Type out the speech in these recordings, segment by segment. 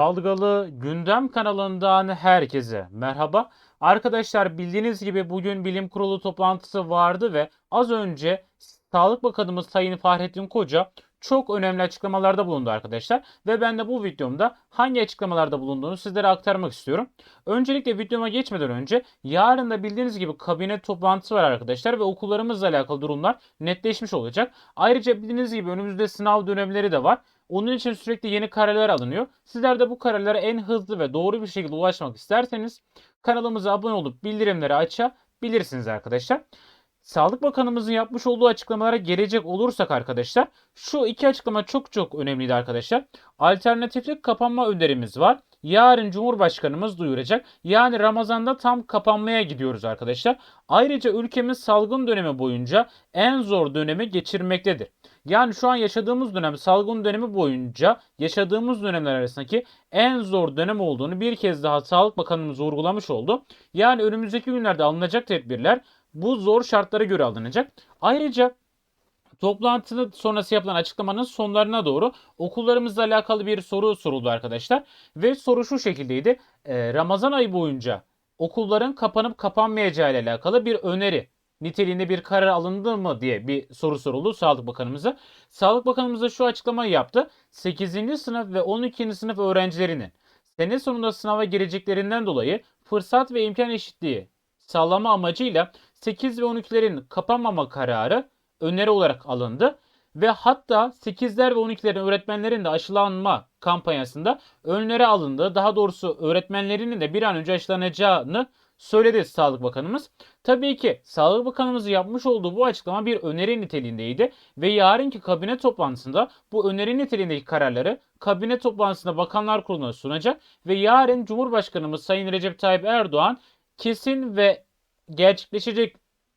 Dalgalı Gündem kanalından herkese merhaba. Arkadaşlar bildiğiniz gibi bugün bilim kurulu toplantısı vardı ve az önce Sağlık Bakanımız Sayın Fahrettin Koca çok önemli açıklamalarda bulundu arkadaşlar. Ve ben de bu videomda hangi açıklamalarda bulunduğunu sizlere aktarmak istiyorum. Öncelikle videoma geçmeden önce yarın da bildiğiniz gibi kabine toplantısı var arkadaşlar ve okullarımızla alakalı durumlar netleşmiş olacak. Ayrıca bildiğiniz gibi önümüzde sınav dönemleri de var. Onun için sürekli yeni kararlar alınıyor. Sizler de bu kararlara en hızlı ve doğru bir şekilde ulaşmak isterseniz kanalımıza abone olup bildirimleri açabilirsiniz arkadaşlar. Sağlık Bakanımızın yapmış olduğu açıklamalara gelecek olursak arkadaşlar şu iki açıklama çok çok önemliydi arkadaşlar. Alternatifli kapanma önerimiz var. Yarın Cumhurbaşkanımız duyuracak. Yani Ramazan'da tam kapanmaya gidiyoruz arkadaşlar. Ayrıca ülkemiz salgın dönemi boyunca en zor dönemi geçirmektedir. Yani şu an yaşadığımız dönem salgın dönemi boyunca yaşadığımız dönemler arasındaki en zor dönem olduğunu bir kez daha Sağlık Bakanımız vurgulamış oldu. Yani önümüzdeki günlerde alınacak tedbirler bu zor şartlara göre alınacak. Ayrıca toplantı sonrası yapılan açıklamanın sonlarına doğru okullarımızla alakalı bir soru soruldu arkadaşlar. Ve soru şu şekildeydi. Ee, Ramazan ayı boyunca okulların kapanıp kapanmayacağı ile alakalı bir öneri niteliğinde bir karar alındı mı diye bir soru soruldu Sağlık Bakanımıza. Sağlık Bakanımız da şu açıklamayı yaptı. 8. sınıf ve 12. sınıf öğrencilerinin sene sonunda sınava gireceklerinden dolayı fırsat ve imkan eşitliği sağlama amacıyla 8 ve 12'lerin kapanmama kararı öneri olarak alındı. Ve hatta 8'ler ve 12'lerin öğretmenlerin de aşılanma kampanyasında önleri alındı. Daha doğrusu öğretmenlerinin de bir an önce aşılanacağını söyledi Sağlık Bakanımız. Tabii ki Sağlık Bakanımızın yapmış olduğu bu açıklama bir öneri niteliğindeydi ve yarınki kabine toplantısında bu öneri niteliğindeki kararları kabine toplantısında Bakanlar Kurulu'na sunacak ve yarın Cumhurbaşkanımız Sayın Recep Tayyip Erdoğan kesin ve gerçekleşecek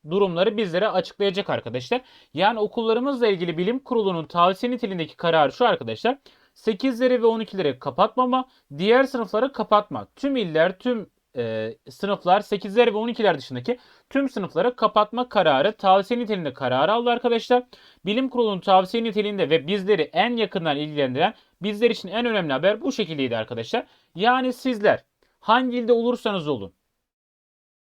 durumları bizlere açıklayacak arkadaşlar. Yani okullarımızla ilgili bilim kurulunun tavsiye niteliğindeki kararı şu arkadaşlar. 8'leri ve 12'leri kapatmama, diğer sınıfları kapatma. Tüm iller, tüm e, sınıflar 8'ler ve 12'ler dışındaki tüm sınıfları kapatma kararı tavsiye niteliğinde kararı aldı arkadaşlar. Bilim kurulunun tavsiye niteliğinde ve bizleri en yakından ilgilendiren bizler için en önemli haber bu şekildeydi arkadaşlar. Yani sizler hangi ilde olursanız olun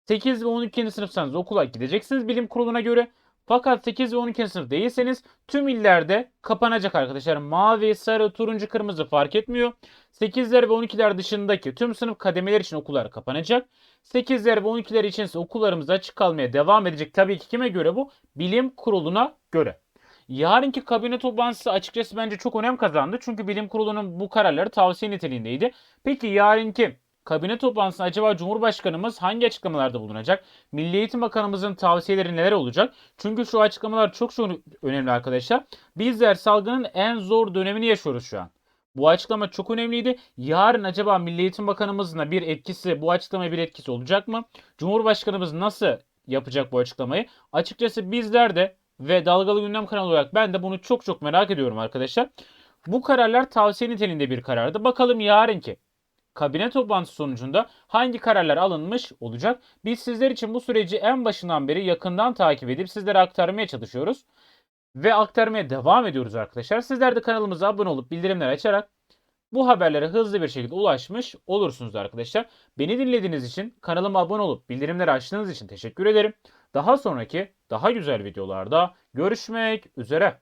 8 ve 12. sınıfsanız okula gideceksiniz bilim kuruluna göre. Fakat 8 ve 12. sınıf değilseniz tüm illerde kapanacak arkadaşlar. Mavi, sarı, turuncu, kırmızı fark etmiyor. 8'ler ve 12'ler dışındaki tüm sınıf kademeler için okullar kapanacak. 8'ler ve 12'ler için ise okullarımız açık kalmaya devam edecek. Tabii ki kime göre bu? Bilim kuruluna göre. Yarınki kabine toplantısı açıkçası bence çok önem kazandı. Çünkü bilim kurulunun bu kararları tavsiye niteliğindeydi. Peki yarınki kabine toplantısında acaba Cumhurbaşkanımız hangi açıklamalarda bulunacak? Milli Eğitim Bakanımızın tavsiyeleri neler olacak? Çünkü şu açıklamalar çok çok önemli arkadaşlar. Bizler salgının en zor dönemini yaşıyoruz şu an. Bu açıklama çok önemliydi. Yarın acaba Milli Eğitim Bakanımızın bir etkisi, bu açıklamaya bir etkisi olacak mı? Cumhurbaşkanımız nasıl yapacak bu açıklamayı? Açıkçası bizler de ve Dalgalı Gündem kanalı olarak ben de bunu çok çok merak ediyorum arkadaşlar. Bu kararlar tavsiye niteliğinde bir karardı. Bakalım yarınki kabine toplantısı sonucunda hangi kararlar alınmış olacak? Biz sizler için bu süreci en başından beri yakından takip edip sizlere aktarmaya çalışıyoruz. Ve aktarmaya devam ediyoruz arkadaşlar. Sizler de kanalımıza abone olup bildirimleri açarak bu haberlere hızlı bir şekilde ulaşmış olursunuz arkadaşlar. Beni dinlediğiniz için, kanalıma abone olup bildirimleri açtığınız için teşekkür ederim. Daha sonraki daha güzel videolarda görüşmek üzere.